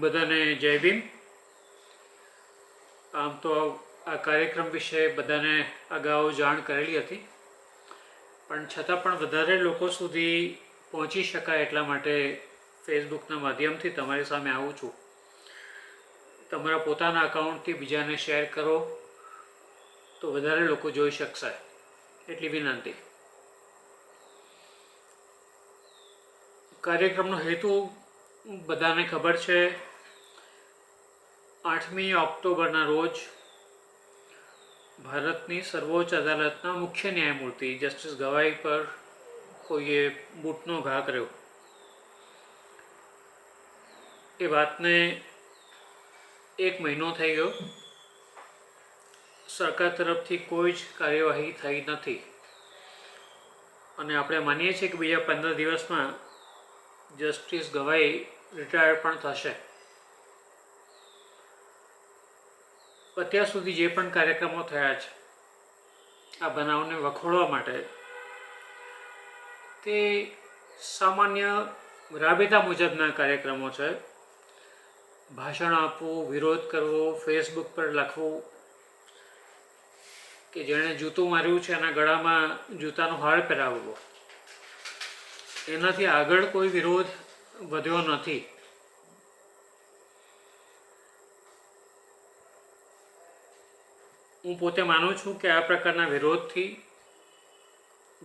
બધાને જય ભીમ. આમ તો આ કાર્યક્રમ વિશે બધાને અગાઉ જાણ કરેલી હતી. પણ છતાં પણ વધારે લોકો સુધી પહોંચી શકાય એટલા માટે ફેસબુકના માધ્યમથી તમારી સામે આવું છું. તમારા પોતાના અકાઉન્ટથી બીજાને શેર કરો તો વધારે લોકો જોઈ શકશે. એટલી વિનંતી. કાર્યક્રમનો હેતુ બધાને ખબર છે, આઠમી ઓક્ટોબરના રોજ ભારતની સર્વોચ્ચ અદાલતના મુખ્ય ન્યાયમૂર્તિ જસ્ટિસ ગવાઈ પર કોઈએ બૂટનો ઘા કર્યો. એ વાતને એક મહિનો થઈ ગયો. સરકાર તરફથી કોઈ જ કાર્યવાહી થઈ નથી. અને આપણે માનીએ છીએ કે બીજા પંદર દિવસમાં જસ્ટિસ ગવાઈ રિટાયર પણ થશે. અત્યાર સુધી જે પણ કાર્યક્રમો થયા છે, આ બનાવને વખોડવા માટે, તે સામાન્ય રાબેતા મુજબના કાર્યક્રમો છે. ભાષણ આપવું, વિરોધ કરવો ફેસબુક પર લખવું, કે જેણે જૂતું માર્યું છે એના ગળામાં જૂતાનો હાર પહેરાવવો. એનાથી આગળ કોઈ વિરોધ વધ્યો નથી હું પોતે માનું છું કે આ પ્રકારના વિરોધથી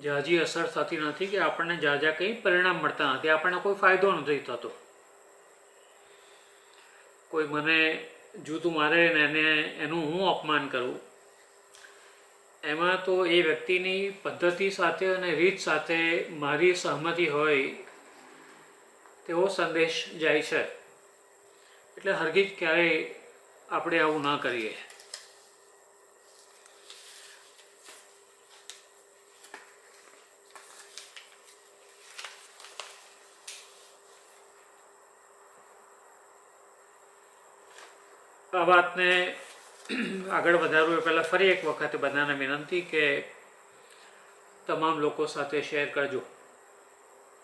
જાજી અસર થતી નથી કે આપણને જાજા કંઈ પરિણામ મળતા નથી, આપણને કોઈ ફાયદો નથી થતો. કોઈ મને જૂતું મારે ને એને, એનું હું અપમાન કરું. એમાં તો એ વ્યક્તિની પદ્ધતિ સાથે અને રીત સાથે મારી સહમતિ હોય તેવો સંદેશ જાય છે. એટલે હરગીજ ક્યારેય આપણે આવું ન કરીએ. આ વાતને આગળ વધારવું એ પહેલાં ફરી એક વખત બધાને વિનંતી કે તમામ લોકો સાથે શેર કરજો.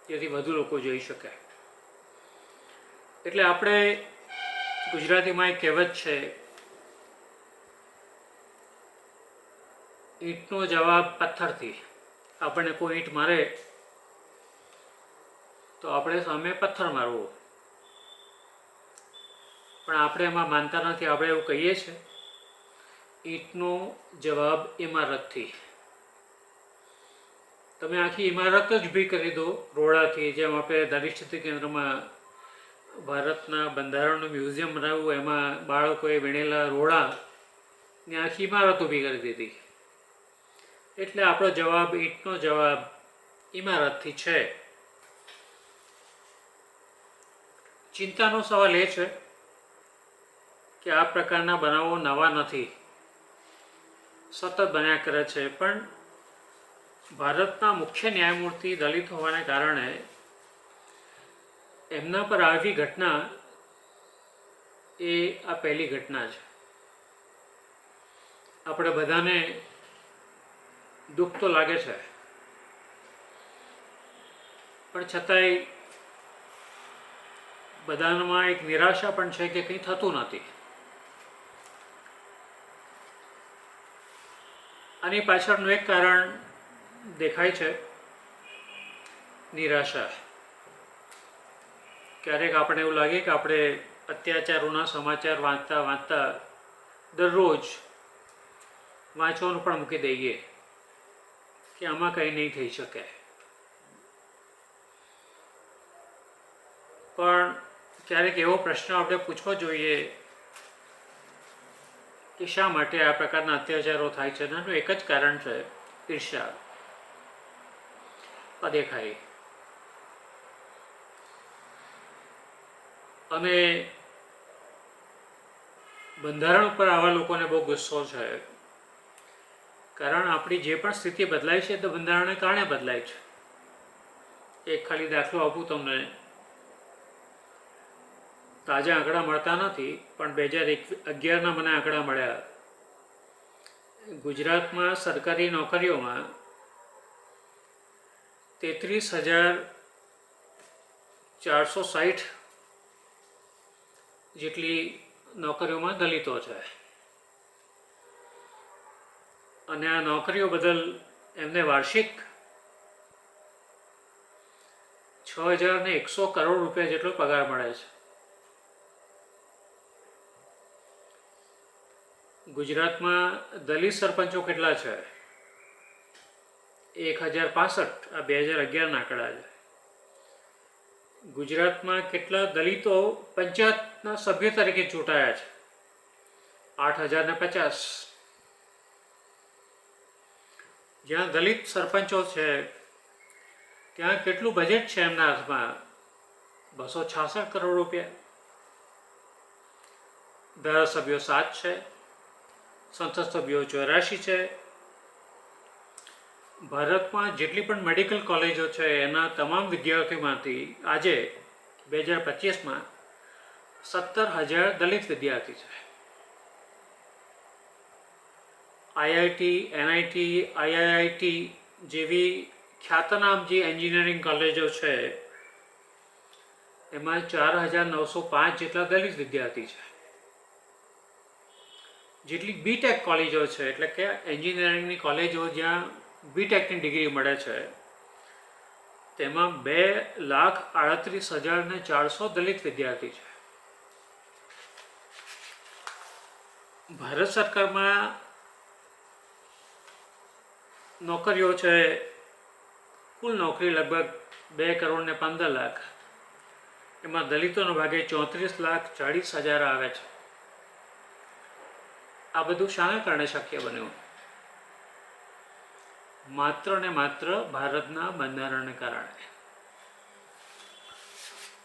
જેથી વધુ લોકો જોઈ શકે. એટલે આપણે ગુજરાતીમાં એક કહેવત છે, ઈંટનો જવાબ પથ્થરથી. આપણને કોઈ ઈંટ મારે, તો આપણે સામે પથ્થર મારવો. પણ આપણે એમાં માનતા નથી, આપણે એવું કહીએ છીએ ઈંટનો જવાબ ઇમારતથી. તમે આખી ઇમારત જ ઊભી કરી દો રોડાથી, જેમ આપણે ધરિષ્ઠિતિ કેન્દ્રમાં ભારતના બંધારણનું મ્યુઝિયમ બનાવ્યું, એમાં બાળકોએ વીણેલા રોડા ની આખી ઇમારત ઊભી કરી દીધી. એટલે આપણો જવાબ ઈંટનો જવાબ ઇમારતથી છે. ચિંતાનો સવાલ એ છે કે આ પ્રકારના બનાવો નવા નથી. સતત બન્યા કરે છે, પણ ભારતના મુખ્ય ન્યાયમૂર્તિ દલિત હોવાને કારણે એમના પર આવી ઘટના એ આ પહેલી ઘટના છે. આપણે બધાને દુઃખ તો લાગે છે. પણ છતાંય બધામાં એક નિરાશા પણ છે કે કંઈ થતું નથી. આની પાછળનું એક કારણ દેખાય છે. નિરાશા. ક્યારેક આપણે એવું લાગે કે આપણે અત્યાચારોના સમાચાર વાંચતા વાંચતા દરરોજ વાંચવાનું પણ મૂકી દઈએ કે આમાં કંઈ નહીં થઈ શકે. પણ ક્યારેક એવો પ્રશ્ન આપણે પૂછવો જોઈએ કે શા માટે આ પ્રકારના અત્યાચારો થાય છે? એનું એક જ કારણ છે ઈર્ષા અદેખાઈ અને બંધારણ ઉપર આવા લોકોને બહુ ગુસ્સો છે. કારણ આપણી જે પણ સ્થિતિ બદલાય છે, તે બંધારણને કારણે બદલાય છે. એક ખાલી દાખલો આપું તમને. તાજા આંકડા મળતા નથી, પણ બે હજાર અગિયારના મને આંકડા મળ્યા. ગુજરાતમાં સરકારી નોકરીઓમાં તેત્રીસ હજાર ચારસો સાઠ જેટલી નોકરીઓમાં દલિતો છે. અને આ નોકરીઓ બદલ એમને વાર્ષિક છ હજાર ને એકસો કરોડ રૂપિયા જેટલો પગાર મળે છે. ગુજરાતમાં દલિત સરપંચો કેટલા છે? એક હજાર પાસઠ, આ બે હજાર અગિયારના આંકડા છે. ગુજરાતમાં કેટલા દલિતો પંચાયતના સભ્ય તરીકે ચૂંટાયા છે. આઠ હજાર ને પચાસ. જ્યાં દલિત સરપંચો છે, ત્યાં કેટલું બજેટ છે એમના હાથમાં? બસો છાસઠ કરોડ રૂપિયા. ધારાસભ્યો સાત છે, સંસદ સભ્યો ચોરાશી છે. ભારતમાં જેટલી પણ મેડિકલ કોલેજો છે, એના તમામ વિદ્યાર્થીઓમાંથી આજે બે હજાર પચીસમાં સત્તર હજાર દલિત વિદ્યાર્થી છે. આઈઆઈટી એનઆઈટી આઈઆઈઆઈટી જેવી ખ્યાતનામ જે એન્જિનિયરિંગ કોલેજો છે, એમાં ચાર હજાર નવસો પાંચ જેટલા દલિત વિદ્યાર્થી છે. જેટલી બીટેક કોલેજો છે, એટલે કે એન્જિનિયરિંગની કોલેજો જ્યાં બીટેકની ડિગ્રી મળે છે, તેમાં બે લાખ આડત્રીસ હજાર ને ચારસો દલિત વિદ્યાર્થી છે. ભારત સરકારમાં નોકરીઓ છે, કુલ નોકરી લગભગ બે કરોડ ને પંદર લાખ. એમાં દલિતોનો ભાગે ચોત્રીસ લાખ ચાળીસ હજાર આવે છે. આ બધું શાના કારણે શક્ય બન્યું? માત્ર ને માત્ર ભારતના બંધારણને કારણે.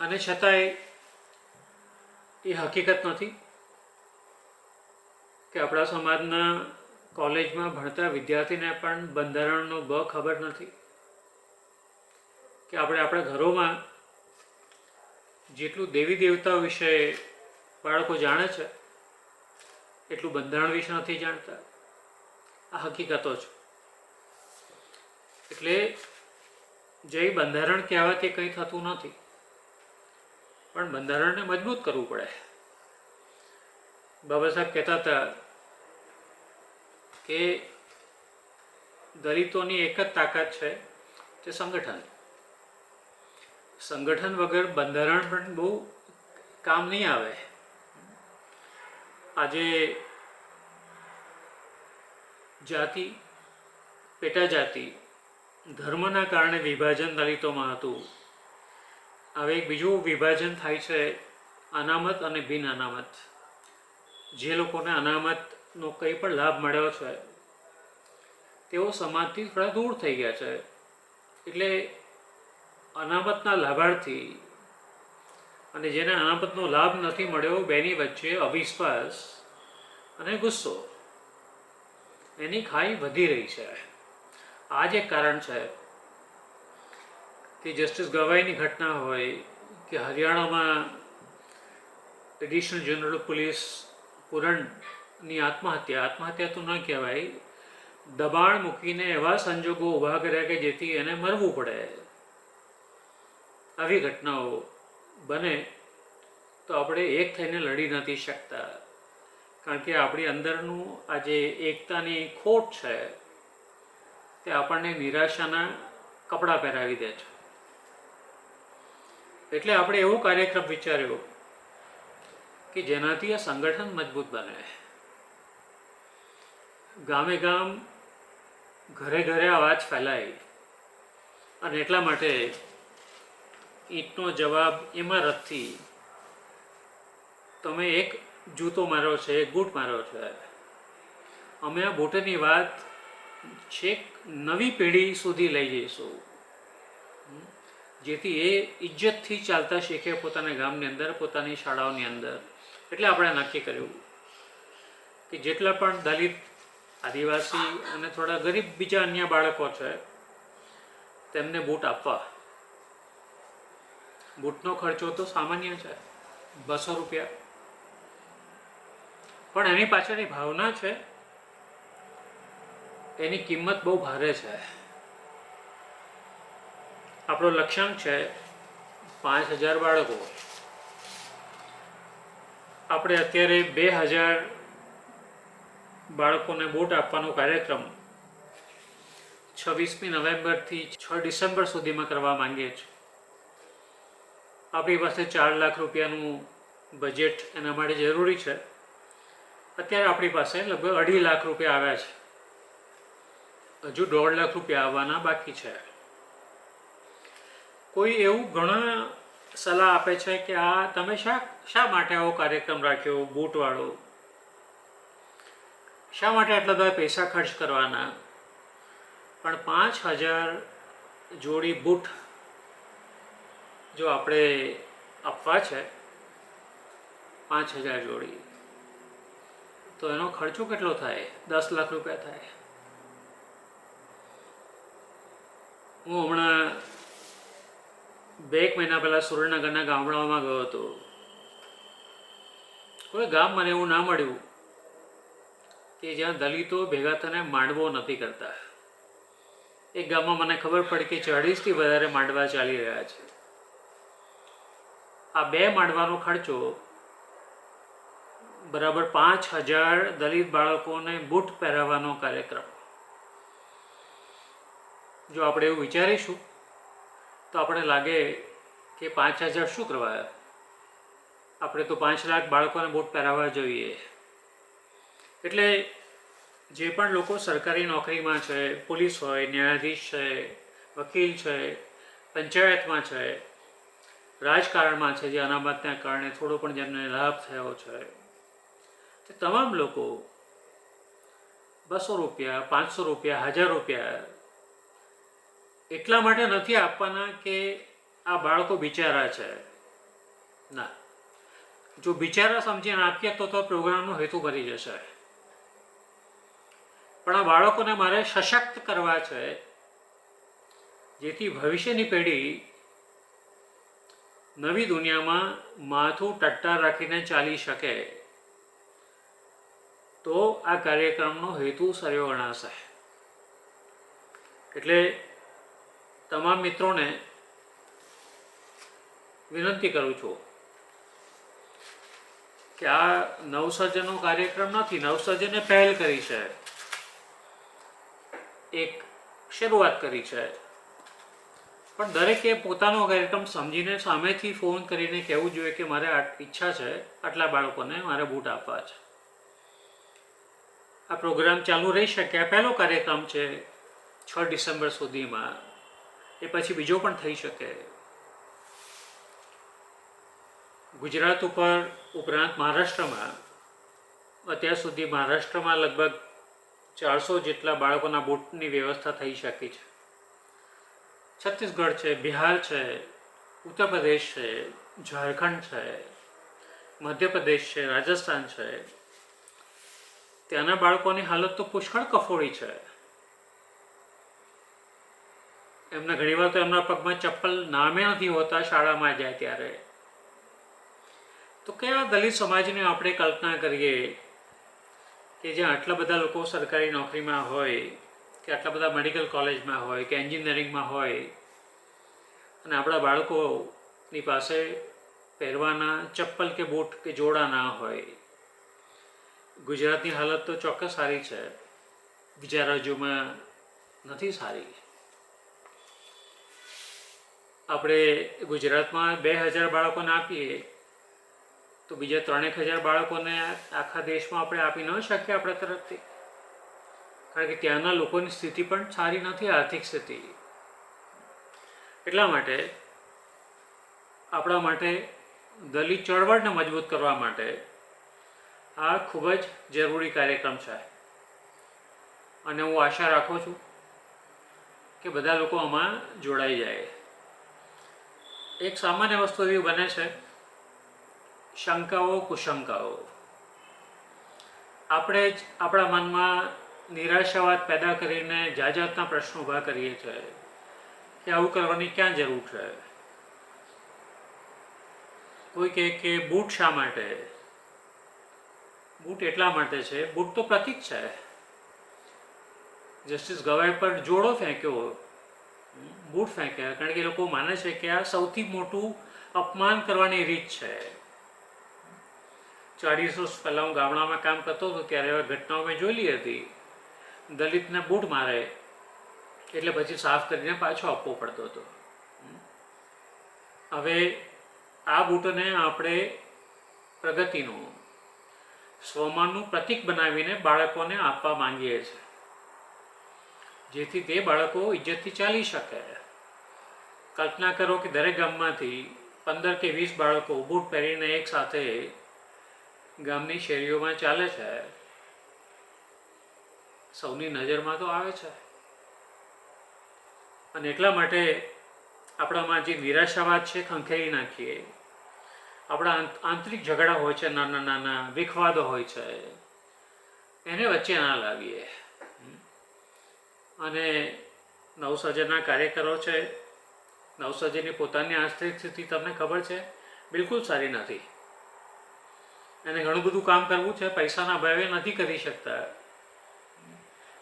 અને છતાંય એ હકીકત નથી. કે આપણા સમાજના કોલેજમાં ભણતા વિદ્યાર્થીને પણ બંધારણનો બ ખબર નથી. કે આપણે આપણા ઘરોમાં જેટલું દેવી દેવતા વિશે બાળકો જાણે છે, એટલું બંધારણ વિશે નથી જાણતા. આ હકીકતો છે. એટલે જે બંધારણ કહેવાથી કંઈ થતું નથી. પણ બંધારણને મજબૂત કરવું પડે. બાબા સાહેબ કહેતા હતા કે દલિતોની એક જ તાકાત છે તે સંગઠન. સંગઠન વગર બંધારણ પણ બહુ કામ નહીં આવે. આજે જાતિ પેટા જાતિ ધર્મના કારણે વિભાજન દલિતોમાં હતું. હવે એક બીજું વિભાજન થાય છે અનામત અને બિન અનામત. જે લોકોને અનામતનો કંઈ પણ લાભ મળ્યો છે, તેઓ સમાજથી થોડા દૂર થઈ ગયા છે. એટલે અનામતના લાભાર્થી અને જેને અનામતનો લાભ નથી મળ્યો, બેની વચ્ચે અવિશ્વાસ અને ગુસ્સો એની ખાઈ વધી રહી છે. આ જે કારણ છે કે જસ્ટિસ ગવાઈની ઘટના હોય કે હરિયાણામાં એડિશનલ જનરલ પોલીસ પુરણની આત્મહત્યા. આત્મહત્યા તો ન કહેવાય. દબાણ મૂકીને એવા સંજોગો ઊભા કર્યા કે જેથી એને મરવું પડે. આવી ઘટનાઓ બને તો આપણે એક થઈને લડી નથી શકતા. કારણ કે આપણી અંદરનું આ જે એકતાની ખોટ છે, તે આપણને નિરાશાના કપડાં પહેરાવી દે છે. એટલે આપણે એવો કાર્યક્રમ વિચાર્યો કે જેનાથી આ સંગઠન મજબૂત બને ગામે ગામ ઘરે ઘરે અવાજ ફેલાય અને એટલા માટે ઈંટનો જવાબ ઇમારતથી તમે એક જૂતો માર્યો છે એક બૂટ માર્યો છે અમે આ બૂટની વાત છેક નવી પેઢી સુધી લઈ જઈશું જેથી એ ઇજ્જતથી ચાલતા શીખે પોતાના ગામની અંદર પોતાની શાળાઓની અંદર એટલે આપણે નક્કી કર્યું કે જેટલા પણ દલિત, આદિવાસી અને થોડા ગરીબ બીજા અન્ય બાળકો છે, તેમને બૂટ આપવા. બૂટનો ખર્ચો તો સામાન્ય છે, બસો રૂપિયા. પણ એની પાછળની ભાવના છે, એની કિંમત બહુ ભારે છે. આપણો લક્ષ્યાંક છે પાંચ હજાર બાળકો. આપણે અત્યારે બે હજાર બાળકોને બોટ આપવાનો કાર્યક્રમ છવ્વીસમી નવેમ્બરથી છ ડિસેમ્બર સુધીમાં કરવા માંગીએ છીએ. આપણી પાસે ચાર લાખ રૂપિયાનું બજેટ એના માટે જરૂરી છે. અત્યારે આપણી પાસે લગભગ અઢી લાખ રૂપિયા આવ્યા છે. હજુ દોઢ લાખ રૂપિયા આવવાના બાકી છે. કોઈ એવું ઘણા સલાહ આપે છે કે આ તમે શા શા માટે આવો કાર્યક્રમ રાખ્યો, બૂટવાળો? શા માટે આટલા બધા પૈસા ખર્ચ કરવાના? પણ પાંચ હજાર જોડી બૂટ જો આપણે આપવા છે, પાંચ હજાર જોડી, તો એનો ખર્ચો કેટલો થાય? દસ લાખ રૂપિયા થાય. હું હમણાં બે એક મહિના પહેલાં સુરેન્દ્રનગરના ગામડાઓમાં ગયો હતો. કોઈ ગામ મને એવું ના મળ્યું. કે જ્યાં દલિતો, ભેગા થઈને માંડવો નથી કરતા. એક ગામમાં મને ખબર પડી કે ચાળીસથી વધારે માંડવા ચાલી રહ્યા છે. આ બે માંડવાનો ખર્ચો બરાબર પાંચ હજાર દલિત બાળકોને બૂટ પહેરાવવાનો કાર્યક્રમ. જો આપણે એવું વિચારીશું તો આપણે લાગે કે પાંચ હજાર શું કરવા આપણે તો પાંચ લાખ બાળકોને બૂટ પહેરાવવા જોઈએ. એટલે જે પણ લોકો સરકારી નોકરીમાં છે, પોલીસ હોય, ન્યાયાધીશ છે, વકીલ છે, પંચાયતમાં છે, રાજકારણમાં છે, જે અનામતના કારણે થોડો પણ જેમને લાભ થયો છે, તે તમામ લોકો બસો રૂપિયા, પાંચસો રૂપિયા, હજાર રૂપિયા એટલા માટે નથી આપવાના કે આ બાળકો બિચારા છે. ના. જો બિચારા સમજીને આપીએ તો તો પ્રોગ્રામનો હેતુ કરી જશે. પણ આ બાળકોને મારે સશક્ત કરવા છે, જેથી ભવિષ્યની પેઢી નવી દુનિયામાં માથું ટટ્ટાર રાખીને ચાલી શકે. તો આ કાર્યક્રમનો હેતુ સર્યો ગણાશે. એટલે તમામ મિત્રોને વિનંતી કરું છું કે આ નવસર્જનનો કાર્યક્રમ નથી, નવસર્જને પહેલ કરી છે. એક શરૂઆત કરી છે. પણ દરેકે પોતાનો કાર્યક્રમ સમજીને સામેથી ફોન કરીને કહેવું જોઈએ કે મારે ઈચ્છા છે, આટલા બાળકોને મારે બૂટ આપવા છે. આ પ્રોગ્રામ ચાલુ રહી શકે. આ પહેલો કાર્યક્રમ છે છ ડિસેમ્બર સુધીમાં. એ પછી બીજો પણ થઈ શકે. ગુજરાત ઉપર ઉપરાંત મહારાષ્ટ્રમાં, અત્યાર સુધી મહારાષ્ટ્રમાં લગભગ ચારસો જેટલા બાળકોના બોટની વ્યવસ્થા થઈ શકી છે. છત્તીસગઢ છે, બિહાર છે ઉત્તર પ્રદેશ છે, ઝારખંડ છે, મધ્યપ્રદેશ છે, રાજસ્થાન છે. ત્યાંના બાળકોની હાલત તો પુષ્કળ કફોડી છે. એમને ઘણીવાર તો એમના પગમાં ચપ્પલ નામે નથી હોતા, શાળામાં જાય ત્યારે. તો કયા દલિત સમાજની આપણે કલ્પના કરીએ કે જ્યાં આટલા બધા લોકો સરકારી નોકરીમાં હોય, કે આટલા બધા મેડિકલ કોલેજમાં હોય, કે એન્જિનિયરિંગમાં હોય, અને આપણા બાળકોની પાસે પહેરવાના ચપ્પલ કે બૂટ કે જોડા ના હોય. ગુજરાતની હાલત તો ચોક્કસ સારી છે. બીજા રાજ્યોમાં નથી સારી. આપણે ગુજરાતમાં બે હજાર બાળકોને આપીએ, તો બીજા ત્રણેક હજાર બાળકોને આખા દેશમાં આપણે આપી ન શકીએ આપણા તરફથી. કારણ કે ત્યાંના લોકોની સ્થિતિ પણ સારી નથી, આર્થિક સ્થિતિ. એટલા માટે આપણા માટે દલિત ચળવળને મજબૂત કરવા માટે આ ખૂબ જ જરૂરી કાર્યક્રમ છે. અને હું આશા રાખું છું કે બધા લોકો આમાં જોડાઈ જાય. એક સામાન્ય વસ્તુ એવી બને છે, શંકાઓ, કુશંકાઓ. આપણે જ આપણા મનમાં નિરાશાવાદ પેદા કરીને જાત જાતના પ્રશ્નો ઊભા કરીએ છીએ કે આવું કરવાની ક્યાં જરૂર છે? કોઈ કહે કે બૂટ શા માટે? બૂટ એટલા માટે છે, બૂટ તો પ્રતિક છે. જસ્ટિસ ગવાઈ પર જોડો ફેંક્યો. બૂટ ફેંક્યા, કારણ કે એ લોકો માને છે કે આ સૌથી મોટું અપમાન કરવાની રીત છે. ચાળીસ વર્ષ પહેલાં હું ગામડામાં કામ કરતો હતો, ત્યારે એવા ઘટનાઓ મેં જોયેલી હતી. દલિતને બૂટ મારે, એટલે પછી સાફ કરીને પાછો આપવો પડતો હતો. હવે આ બૂટને આપણે પ્રગતિનું, સ્વમાનનું પ્રતીક બનાવીને બાળકોને આપવા માંગીએ છીએ. જેથી તે બાળકો ઇજ્જતથી ચાલી શકે. કલ્પના કરો કે દરેક ગામમાંથી પંદર કે વીસ બાળકો બૂટ પહેરીને એક સાથે ગામની શેરીઓમાં ચાલે છે. સૌની નજરમાં તો આવે છે. અને એટલા માટે આપણામાં જે નિરાશાવાદ છે, ખંખેરી નાખીએ. આપણા આંતરિક ઝઘડા હોય છે, નાના નાના વિખવાદો હોય છે. એને વચ્ચે ના લાવીએ. અને નવસર્જનના કાર્યકરો છે નવસર્જનની પોતાની આર્થિક સ્થિતિ તમને ખબર છે? બિલકુલ સારી નથી. એને ઘણું બધું કામ કરવું છે, પૈસાના અભાવે નથી કરી શકતા.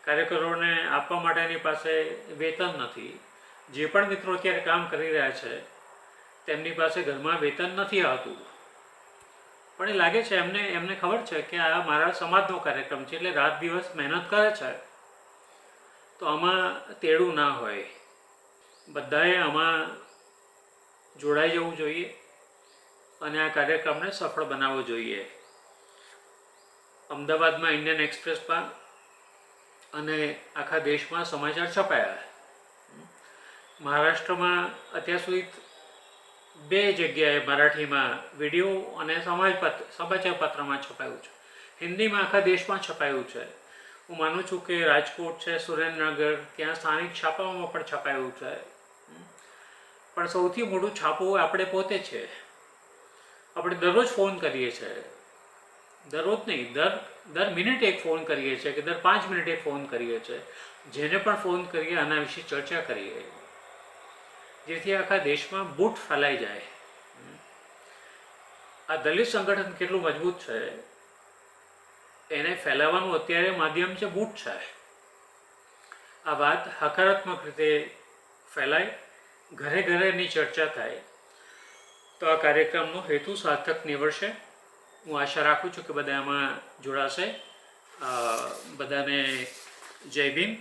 કાર્યકરોને આપવા માટે એની પાસે વેતન નથી. જે પણ મિત્રો અત્યારે કામ કરી રહ્યા છે, તેમની પાસે ઘરમાં વેતન નથી આવતું. પણ એ લાગે છે, એમને એમને ખબર છે કે આ મારા સમાજનો કાર્યક્રમ છે, એટલે રાત દિવસ મહેનત કરે છે. તો આમાં તેડું ના હોય. બધાએ આમાં જોડાઈ જવું જોઈએ અને આ કાર્યક્રમને સફળ બનાવવો જોઈએ. અમદાવાદમાં ઇન્ડિયન એક્સપ્રેસમાં અને આખા દેશમાં સમાચાર છપાયા. મહારાષ્ટ્રમાં અત્યાર સુધી બે જગ્યાએ મરાઠીમાં વીડિયો અને સમાચાર પત્રમાં છપાયું છે. હિન્દીમાં આખા દેશમાં છપાયું છે. હું માનું છું કે રાજકોટ છે, સુરેન્દ્રનગર, ત્યાં સ્થાનિક છાપાઓમાં પણ છપાયું છે. પણ સૌથી મોટું છાપું આપણે પોતે છે. આપણે દરરોજ ફોન કરીએ છીએ દરરોજ નહીં, દર દર મિનિટે એક ફોન કરીએ છીએ કે દર પાંચ મિનિટે ફોન કરીએ છીએ જેને પણ ફોન કરીએ આના વિશે ચર્ચા કરીએ. જેથી આખા દેશમાં બૂટ ફેલાઈ જાય. આ દલિત સંગઠન કેટલું મજબૂત છે. એને ફેલાવવાનું અત્યારે માધ્યમ છે બૂટ છે. આ વાત હકારાત્મક રીતે ફેલાય ઘરે ઘરે એની ચર્ચા થાય, તો આ કાર્યક્રમનો હેતુ સાર્થક નીવડશે. હું આશા રાખું છું કે બધા એમાં જોડાશે બધાને જય ભીમ.